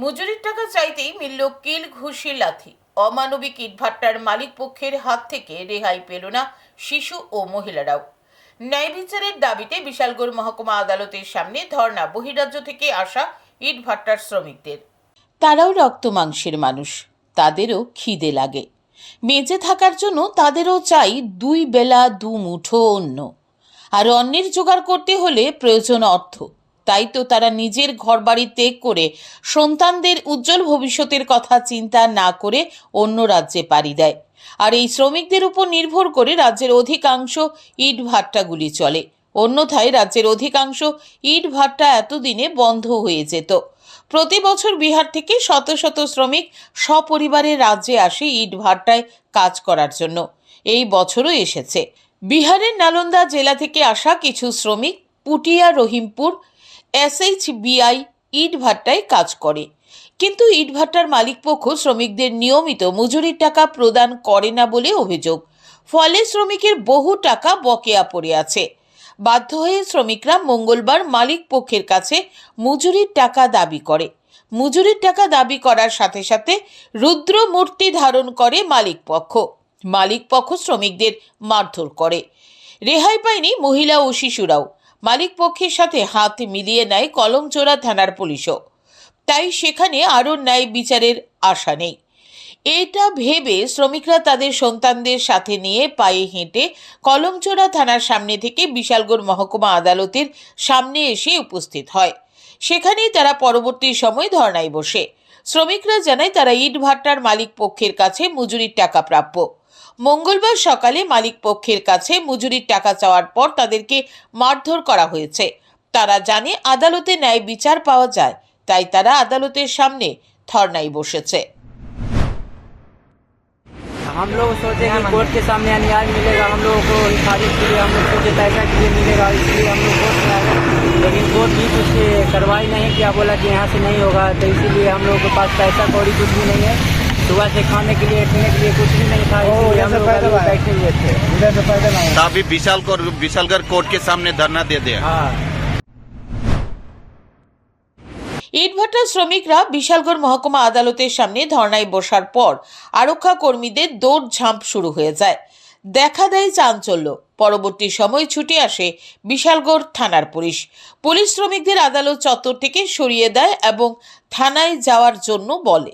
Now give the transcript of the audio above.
মজুরির টাকা চাইতেই মিলল কিল ঘুষি লাথি। অমানবিক ইটভাট্টার মালিক পক্ষের হাত থেকে রেহাই পেল না শিশু ও মহিলারাও। ন্যায় বিচারের দাবিতে বিশালগড় মহকুমা আদালতের সামনে ধর্ণা বহিরাজ্য থেকে আসা ইটভাট্টার শ্রমিকদের। তারাও রক্ত মাংসের মানুষ, তাদেরও খিদে লাগে। বেঁচে থাকার জন্য তাদেরও চাই দুই বেলা দু মুঠো অন্য আর অন্যের জোগাড় করতে হলে প্রয়োজন অর্থ। তাই তো তারা নিজের ঘরবাড়ি ত্যাগ করে সন্তানদের উজ্জ্বল ভবিষ্যতের কথা চিন্তা না করে অন্য রাজ্যে পাড়ি দেয়। আর এই শ্রমিকদের উপর নির্ভর করে রাজ্যের অধিকাংশ ইট ভাট্টাগুলি চলে। অন্যথায় রাজ্যের অধিকাংশ ইট ভাট্টা এতদিনে বন্ধ হয়ে যেত। প্রতি বছর বিহার থেকে শত শত শ্রমিক সপরিবারে রাজ্যে আসে ইট ভাট্টায় কাজ করার জন্য। এই বছরও এসেছে। বিহারের নালন্দা জেলা থেকে আসা কিছু শ্রমিক পুটিয়া, রহিমপুর এসএইচবিআই ইট ভাট্টায় কাজ করে। কিন্তু ইটভাট্টার মালিকপক্ষ শ্রমিকদের নিয়মিত মজুরির টাকা প্রদান করে না বলে অভিযোগ। ফলে শ্রমিকের বহু টাকা বকেয়া পড়ে আছে। বাধ্য হয়ে শ্রমিকরা মঙ্গলবার মালিক পক্ষের কাছে মজুরির টাকা দাবি করে। মজুরির টাকা দাবি করার সাথে সাথে রুদ্র মূর্তি ধারণ করে মালিক পক্ষ। মালিক পক্ষ শ্রমিকদের মারধর করে। রেহাই পায়নি মহিলা ও শিশুরাও। মালিক পক্ষের সাথে হাত মিলিয়ে নেয় কলমচোরা থানার পুলিশও। তাই সেখানে আরও ন্যায় বিচারের আশা নেই। এটা ভেবে শ্রমিকরা তাদের সন্তানদের সাথে নিয়ে পায়ে হেঁটে কলমচোরা থানার সামনে থেকে বিশালগড় মহকুমা আদালতের সামনে এসে উপস্থিত হয়। সেখানেই তারা পরবর্তী সময় ধর্নায় বসে। শ্রমিকরা জানায় তারা ইট ভাট্টার মালিক পক্ষের কাছে মজুরির টাকা প্রাপ্য। মঙ্গলবার সকালে মালিক পক্ষের কাছে মজুরির টাকা চাওয়ার পর তাদেরকে মারধর করা হয়েছে তারা জানে আদালতে ন্যায় বিচার পাওয়া যায় তাই তারা আদালতের সামনে ধর্নায় বসেছে हम लोग सोचे कि कोर्ट के सामने अन्याय मिलेगा हम लोगों को हिफाजत के लिए हम लोग सोचे पैसा के लिए मिलेगा इसलिए हम लोग कोर्ट में आए लेकिन कोर्ट भी कुछ कार्रवाई नहीं किया बोला कि यहाँ से नहीं होगा तो इसीलिए हम लोगों के पास पैसा कौड़ी कुछ भी नहीं है सुबह से खाने के लिए पीने के लिए कुछ भी नहीं था इसलिए हम लोग अभी बैठे हुए थे तो अभी विशाल को विशालगढ़ कोर्ट के सामने धरना दे दिया हाँ ইটভাটার শ্রমিকরা বিশালগড় মহকুমা আদালতের সামনে ধর্নায় বসার পর আরক্ষা কর্মীদের দৌড় ঝাঁপ শুরু হয়ে যায় দেখা দেয় চাঞ্চল্য পরবর্তী সময় ছুটে আসে বিশালগড় থানার পুলিশ পুলিশ শ্রমিকদের আদালত চত্বর থেকে সরিয়ে দেয় এবং থানায় যাওয়ার জন্য বলে